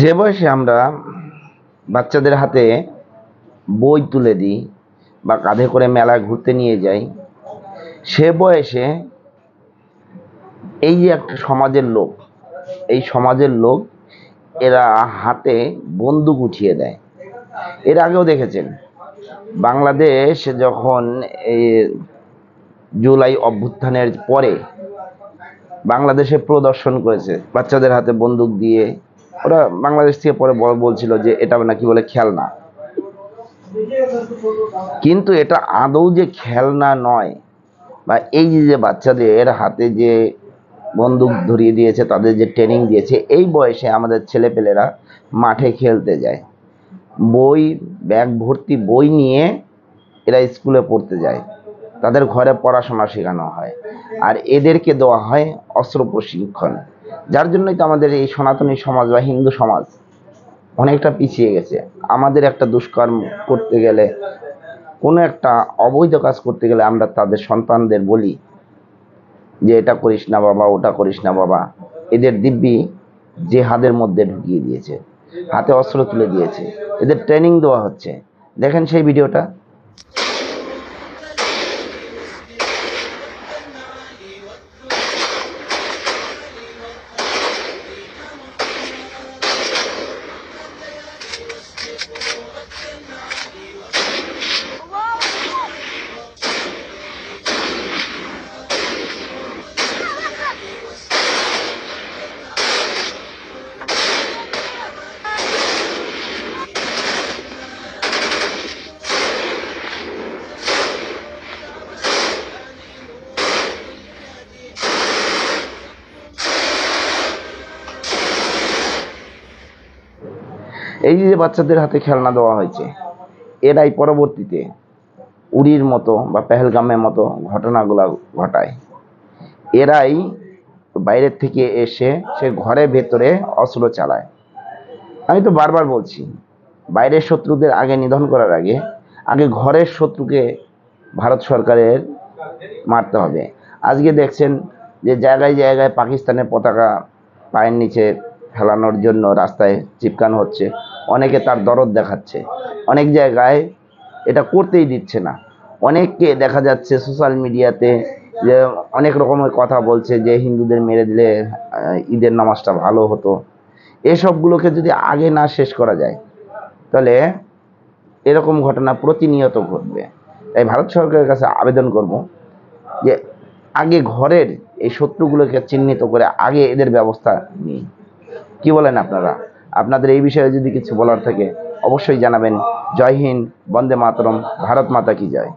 যে বয়সে আমরা বাচ্চাদের হাতে বই তুলে দিই বা কাঁধে করে মেলা ঘুরতে নিয়ে যাই, সে বয়সে এই যে একটা সমাজের লোক, এই সমাজের লোক এরা হাতে বন্দুক উঠিয়ে দেয়। এর আগেও দেখেছেন, বাংলাদেশ যখন এই জুলাই অভ্যুত্থানের পরে বাংলাদেশে প্রদর্শন করেছে বাচ্চাদের হাতে বন্দুক দিয়ে ওরা বাংলাদেশ থেকে পরে বলছিল যে এটা নাকি বলে খেলনা। কিন্তু এটা আদৌ যে খেলনা নয় বা এই যে বাচ্চাদের হাতে যে বন্দুক ধরিয়ে দিয়েছে, তাদের যে ট্রেনিং দিয়েছে, এই বয়সে আমাদের ছেলেপেলেরা মাঠে খেলতে যায়। বই, ব্যাগ ভর্তি বই নিয়ে এরা স্কুলে পড়তে যায়। তাদের ঘরে পড়াশোনা শেখানো হয়। আর এদেরকে দেওয়া হয় অস্ত্র প্রশিক্ষণ। যার জন্যই তো আমাদের এই সনাতনী সমাজ বা হিন্দু সমাজ অনেকটা পিছিয়ে গেছে। আমাদের একটা দুষ্কর্ম করতে গেলে, কোনো একটা অবৈধ কাজ করতে গেলে আমরা তাদের সন্তানদের বলি যে, এটা করিস না বাবা, ওটা করিস না বাবা। এদের দিব্যি যে জেহাদের মধ্যে ঢুকিয়ে দিয়েছে, হাতে অস্ত্র তুলে দিয়েছে। এদের ট্রেনিং দেওয়া হচ্ছে। দেখেন সেই ভিডিওটা। এই যে বাচ্চাদের হাতে খেলনা দেওয়া হয়েছে, এরাই পরবর্তীতে উড়ির মতো বা পেহেলগামের মতো ঘটনাগুলো ঘটায়। এরাই বাইরের থেকে এসে সে ঘরের ভেতরে অস্ত্র চালায়। আমি তো বারবার বলছি, বাইরের শত্রুদের আগে নিধন করার আগে আগে ঘরের শত্রুকে ভারত সরকারের মারতে হবে। আজকে দেখছেন যে জায়গায় জায়গায় পাকিস্তানের পতাকা পায়ের নিচে ফেলানোর জন্য রাস্তায় চিপকানো হচ্ছে। অনেকে তার দরদ দেখাচ্ছে। অনেক জায়গায় এটা করতেই দিচ্ছে না। অনেককে দেখা যাচ্ছে সোশ্যাল মিডিয়াতে যে অনেক রকমের কথা বলছে যে হিন্দুদের মেরে দিলে ঈদের নামাজটা ভালো হতো। এসবগুলোকে যদি আগে না শেষ করা যায়, তাহলে এরকম ঘটনা প্রতিনিয়ত ঘটবে। তাই ভারত সরকারের কাছে আবেদন করব যে আগে ঘরের এই শত্রুগুলোকে চিহ্নিত করে আগে এদের ব্যবস্থা নিই। কি বলেন আপনারা? আপনাদের এই বিষয়ে যদি কিছু বলার থাকে, অবশ্যই জানাবেন। জয় হিন্দ, বন্দে মাতরম, ভারত মাতা কি জয়।